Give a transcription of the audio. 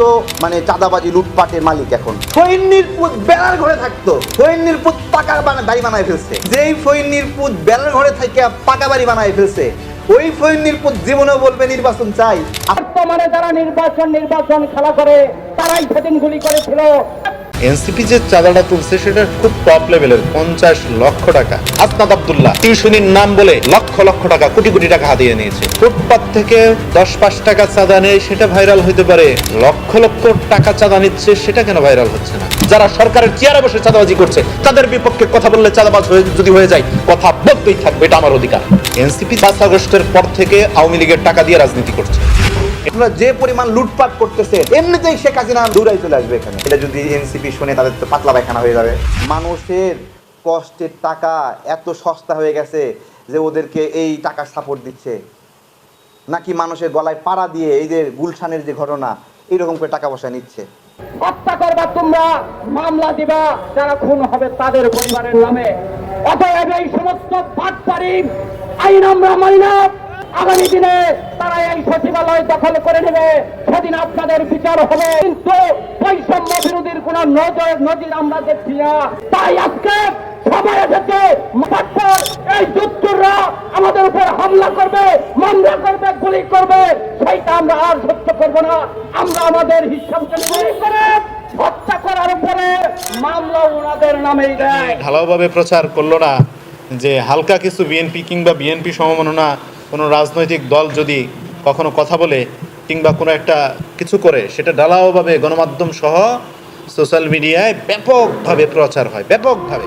তো মানে চাঁদাবাজি লুটপাটের মালিক এখন। ফৈন্নির পুত বেড়ার ঘরে থাকতো। ফৈন্নির পুত পাকার বাড়ি বানায় ফেলছে। যেই ফৈন্নির পুত বেড়ার ঘরে থেকে পাকা বাড়ি বানায় ফেলছে ওই ফৈন্নির পুত জীবনে বলবে নির্বাচন চাই। বর্তমানে যারা নির্বাচন নির্বাচন খেলা করে তারাই সেদিনগুলি করেছিল। এনসিপি যে চাঁদাটা তুলছে, সেটা খুব টপ লেভেলের পঞ্চাশ লক্ষ টাকা। আসনাদ আব্দুল্লাহ, টিউশনির নাম বলে লক্ষ লক্ষ টাকা, কোটি কোটি টাকা হাতিয়ে নিয়েছে। ফুটপাত থেকে দশ পাঁচ টাকা চাঁদা নেয়, সেটা ভাইরাল হইতে পারে। লক্ষ লক্ষ টাকা চাঁদা নিচ্ছে, সেটা কেন ভাইরাল হচ্ছে না? যারা সরকারের চেয়ারে বসে চাঁদাবাজি করছে, তাদের বিপক্ষে কথা বললে চাঁদাবাজ যদি হয়ে যায়, কথা বলতেই থাকবে, এটা আমার অধিকার। এনসিপি পাঁচ আগস্টের পর থেকে আওয়ামী লীগের টাকা দিয়ে রাজনীতি করছে। যে পরিমাণ লুটপাট করতেছে এমনিতেই শেখ হাসিনা দৌড়াই চলে আসবে এখানে। এটা যদি এনসিপি শুনে তাদের তো পাতলা পায়খানা হয়ে যাবে। মানুষের কষ্টের টাকা এত সস্তা হয়ে গেছে যে ওদেরকে এই টাকা সাপোর্ট দিচ্ছে। নাকি মানুষের গলায় পাড়া দিয়ে এই যে গুলশানের যে ঘটনা এইরকম করে টাকা পয়সা নিচ্ছে? হত্যা করবা তোমরা মামলা দিবা যারা খুন হবে তাদের পরিবারের নামে। অতএব এই সমস্ত বাটপারি আইন আমরা মানি না। আগামী দিনে তারা এই সচিবালয় দখল করে নেবে। সেদিন আপনাদের বিচার হবে। কিন্তু বৈষম্য বিরোধীর কোন নজর, নজির আমরা দেখছি না। তাই আজকে সবাই এসেছে এই যুদ্ধরা আমাদের উপর হামলা করবে, মামলা করবে, গুলি করবে। সেইটা আমরা আর সহ্য করব না। আমরা আমাদের হিসাবকে গুলি করে হত্যা করার উপরে মামলা ওনাদের নামেই দেয়। ঢালাওভাবে প্রচার করল না যে হালকা কিছু বিএনপি কিংবা বিএনপি সমমননা কোনো রাজনৈতিক দল যদি কখনো কথা বলে কিংবা কোনো একটা কিছু করে, সেটা ঢালাওভাবে গণমাধ্যম সহ সোশ্যাল মিডিয়ায় ব্যাপকভাবে প্রচার হয়, ব্যাপকভাবে।